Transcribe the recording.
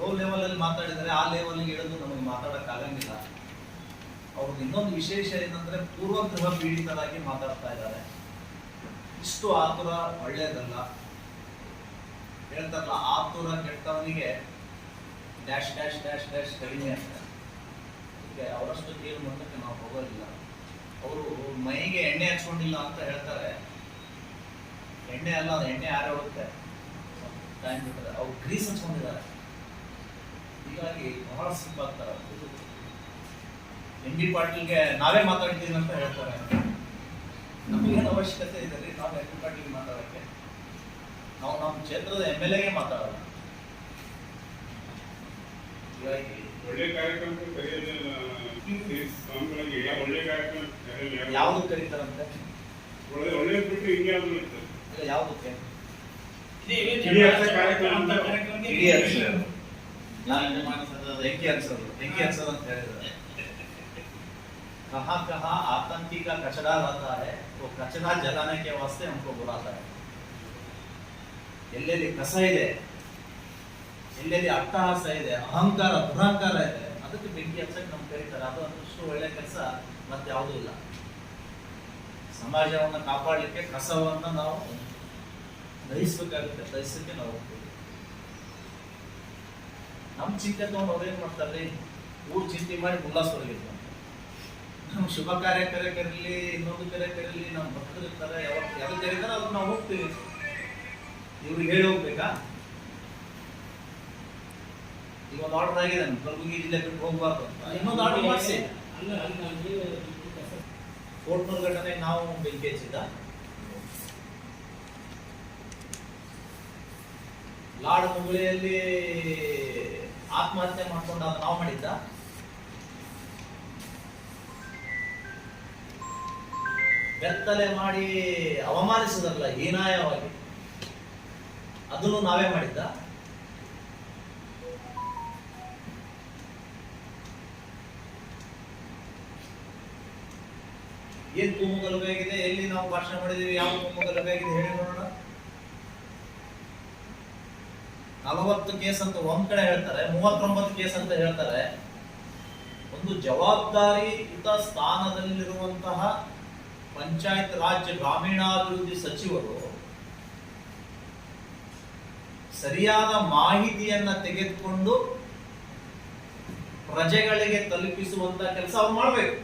Low ಲೆವೆಲಲ್ಲಿ ಮಾತಾಡಿದರೆ ಆ ಲೆವೆಲ್ಗೆ ಇಳಿದು ನಮಗೆ ಮಾತಾಡೋಕ್ಕಾಗಂಗಿಲ್ಲ. ಅವ್ರದ್ದು ಇನ್ನೊಂದು ವಿಶೇಷ ಏನಂದ್ರೆ ಪೂರ್ವಗ್ರಹ ಪೀಡಿತರಾಗಿ ಮಾತಾಡ್ತಾ ಇದ್ದಾರೆ. ಇಷ್ಟು ಆತುರ ಒಳ್ಳೇದಲ್ಲ. ಹೇಳ್ತಾರಲ್ಲ, ಆತುರ ಕೆಟ್ಟವನಿಗೆ ಡ್ಯಾಶ್ ಡ್ಯಾಶ್ ಡ್ಯಾಶ್ ಡ್ಯಾಶ್ ಕಡಿಮೆ ಅಂತ. ಅದಕ್ಕೆ ಅವರಷ್ಟು ಕೀಳು ಮಟ್ಟಕ್ಕೆ ನಾವು ಹೋಗೋದಿಲ್ಲ. ಅವರು ಮೈಗೆ ಎಣ್ಣೆ ಹಚ್ಕೊಂಡಿಲ್ಲ ಅಂತ ಹೇಳ್ತಾರೆ. ಎಣ್ಣೆ ಅಲ್ಲ, ಎಣ್ಣೆ ಯಾರು ಹೋಗುತ್ತೆ ಟೈಮ್ ಬಿಟ್ಟರೆ ಅವ್ರು ಗ್ರೀಸ್ ಹಚ್ಕೊಂಡಿದ್ದಾರೆ. ಹೀಗಾಗಿ ಬಹಳ ಸಿಂಪಾಗ್ತಾರೆ ಎಂ ಡಿ ಪಾಟೀಲ್ಗೆ ನಾವೇ ಮಾತಾಡ್ತೀನಿ ಅಂತ ಹೇಳ್ತಾರೆ. ನಮಗೇನು ಅವಶ್ಯಕತೆ ಇದೆ ರೀ ನಾವು ಎಂ ಡಿ ಪಾಟೀಲ್ ಮಾತಾಡೋಕ್ಕೆ? ನಾವು ನಮ್ಮ ಕ್ಷೇತ್ರದ ಎಂ ಎಲ್ ಎಗೆ ಮಾತಾಡೋಣ. ಯಾವ್ದು ಕರೀತಾರಂತೆ? ಯಾವ್ದಕ್ಕೆ? ಕಾರ್ಯಕ್ರಮ. ಬೆಂಕಿ ಹಚ್ಚೋದು ಬೆಂಕಿ ಹಚ್ಚೋದು ಅಂತ ಹೇಳಿದ್ರೆ कहाँ कहाँ आतंकी का कचरा रहता है वो कचरा जलाने के वास्ते हमको बुलाता है ಎಲ್ಲೆಲ್ಲಿ ಕಸ ಇದೆ ಎಲ್ಲೆಲ್ಲಿ ಅಟ್ಟಹಾಸ ಇದೆ ಅಹಂಕಾರ ದುರಹಂಕಾರ ಇದೆ ಅದಕ್ಕೆ ಬೆಂಕಿ ಹಚ್ಚಕ್ಕೆ ನಮ್ಗೆ ಕರೀತಾರೆ ಅದು ಅಷ್ಟು ಒಳ್ಳೆ ಕೆಲಸ ಮತ್ತೆ ಯಾವುದೂ ಇಲ್ಲ ಸಮಾಜವನ್ನು ಕಾಪಾಡಲಿಕ್ಕೆ ಕಸವನ್ನು ನಾವು ದಹಿಸ್ಬೇಕಾಗುತ್ತೆ ದಹಿಸಕ್ಕೆ ನಾವು ಹೋಗ್ತೀವಿ ನಮ್ಮ ಚಿಂತೆ ತಗೊಂಡು ಅವ್ರೇನ್ ಮಾಡ್ತಾರೆ ಊರ್ ಚಿಂತೆ ಮಾಡಿ ಉಲ್ಲಾಸ ಹೊರಗಿದ್ರು ನಮ್ಮ ಶುಭ ಕಾರ್ಯ ಕರೆ ಕರೀಲಿ ಇನ್ನೊಂದು ಕರೆ ಕರೀಲಿ ನಮ್ಮ ಭಕ್ತರು ಇರ್ತಾರೆ ಯಾವಾಗ ಯಾವ ಕರೀತಾರೆ ಅದಕ್ಕೆ ನಾವು ಹೋಗ್ತೀವಿ. ಇವ್ರಿಗೆ ಹೇಳಿ ಹೋಗ್ಬೇಕಾ? ಈಗ ಒಂದು ಆರ್ಡರ್ ಆಗಿದೆ ಕಲಬುರಗಿ ಜಿಲ್ಲೆ ಬಿಟ್ಟು ಹೋಗ್ಬಾರ್ದು. ಇನ್ನೊಂದು ಆರ್ಡರ್ ಮಾಡಿಸಿ. ಕೋಟ್ನೂರು ಘಟನೆ ನಾವು ಬೆಂಕಿ ಹಚ್ಚಿದ್ದ. ಲಾಡ್ ಮುಗುಳಿಯಲ್ಲಿ ಆತ್ಮಹತ್ಯೆ ಮಾಡ್ಕೊಂಡು ಅದು ನಾವು ಮಾಡಿದ್ದ? ಬೆತ್ತಲೆ ಮಾಡಿ ಅವಮಾನಿಸುದಲ್ಲ ಹೀನಾಯವಾಗಿ, ಅದನ್ನು ನಾವೇ ಮಾಡಿದ್ದ? ಏನ್ ಕೂಮು ಬೇಕಿದೆ ಎಲ್ಲಿ ನಾವು ಭಾಷಣ ಮಾಡಿದೀವಿ ಯಾವ ಕೂಮು ಬೇಕಿದೆ ಹೇಳಿ ನೋಡೋಣ. ನಲವತ್ತು ಕೇಸ್ ಅಂತ ಒಂದ್ ಕಡೆ ಹೇಳ್ತಾರೆ, ಮೂವತ್ತೊಂಬತ್ತು ಕೇಸ್ ಅಂತ ಹೇಳ್ತಾರೆ. ಒಂದು ಜವಾಬ್ದಾರಿಯುತ ಸ್ಥಾನದಲ್ಲಿರುವಂತಹ ಪಂಚಾಯತ್ ರಾಜ್ಯ ಗ್ರಾಮೀಣಾಭಿವೃದ್ಧಿ ಸಚಿವರು ಸರಿಯಾದ ಮಾಹಿತಿಯನ್ನ ತೆಗೆದುಕೊಂಡು ಪ್ರಜೆಗಳಿಗೆ ತಲುಪಿಸುವಂತ ಕೆಲಸ ಅವ್ರು ಮಾಡಬೇಕು.